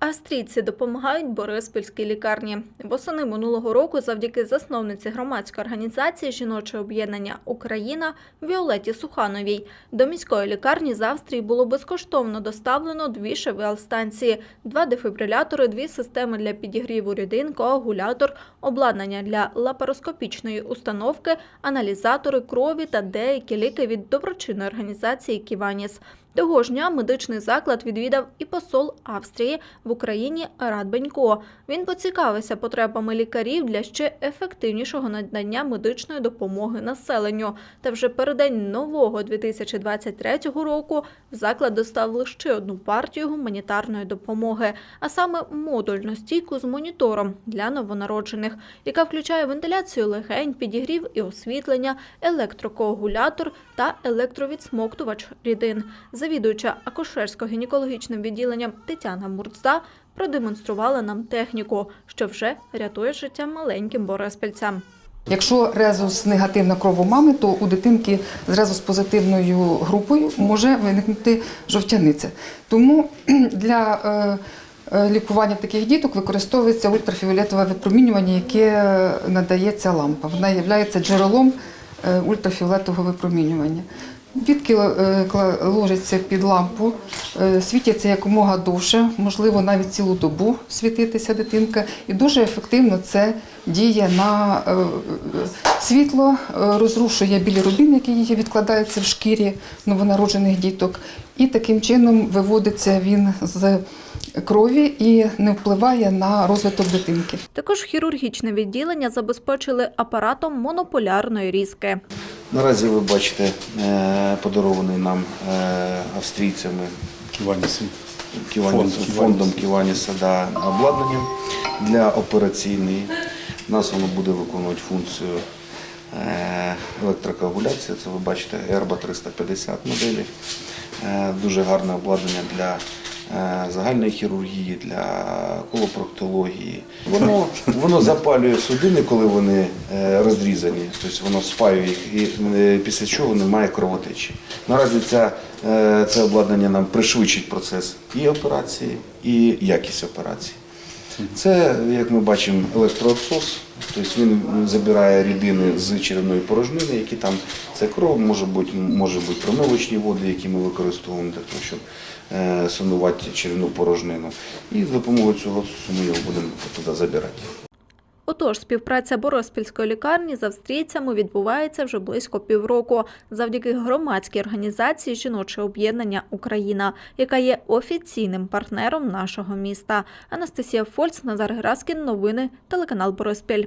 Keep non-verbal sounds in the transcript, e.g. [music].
Австрійці допомагають Бориспільській лікарні. Восени минулого року, завдяки засновниці громадської організації Жіноче об'єднання Україна Віолеті Сухановій до міської лікарні з Австрії було безкоштовно доставлено дві ШВЛ-станції, два дефібрилятори, дві системи для підігріву рідин, коагулятор, обладнання для лапароскопічної установки, аналізатори крові та деякі ліки від доброчинної організації Ківаніс. Того ж дня медичний заклад відвідав і посол Австрії в Україні Рад Бенько. Він поцікавився потребами лікарів для ще ефективнішого надання медичної допомоги населенню. Та вже передень нового 2023 року в заклад доставили ще одну партію гуманітарної допомоги, а саме модульну стійку з монітором для новонароджених, яка включає вентиляцію легень, підігрів і освітлення, електрокоагулятор та електровідсмоктувач рідин. Завідуюча акушерсько-гінекологічним відділенням Тетяна Мурцда продемонструвала нам техніку, що вже рятує життя маленьким бориспільцям. Якщо резус негативна кров у мами, то у дитинки з резус позитивною групою може виникнути жовтяниця. Тому [clears throat] для е, е, лікування таких діток використовується ультрафіолетове випромінювання, яке надається лампа. Вона є джерелом е, ультрафіолетового випромінювання. Дітки е, ложаться під лампу, е, світяться якомога довше, можливо, навіть цілу добу світитися дитинка. І дуже ефективно це діє на е, світло, розрушує білірубін, який відкладається в шкірі новонароджених діток. І таким чином виводиться він з крові і не впливає на розвиток дитинки. Також хірургічне відділення забезпечили апаратом монополярної різки. Наразі ви бачите е, подарований нам е, австрійцями Ківанісом. Ківаніс- Фонд фондом Ківаніс. Ківаніса да, обладнанням для операційної. У нас воно буде виконувати функцію е, електрокоагуляції. Це ви бачите Ерба 350 моделі. Дуже гарне обладнання для загальної хірургії, для колопроктології. Воно, [laughs] воно запалює судини, коли вони е, розрізані, тобто воно спаює їх, і е, після чого немає кровотечі. Наразі ця, е, це обладнання нам пришвидшить процес і операції, і якість операції. Це, як ми бачимо, електроотсос, тобто він забирає рідини з черевної порожнини, які там це кров, може бути, може бути промивочні води, які ми використовуємо для того, щоб е, сонувати черевну порожнину. І за допомогою цього суму його будемо туди забирати. Отож, співпраця Бориспільської лікарні з австрійцями відбувається вже близько півроку завдяки громадській організації Жіноче об'єднання Україна, яка є офіційним партнером нашого міста. Анастасія Фольц, Назар Гераскін. Новини телеканал Бориспіль.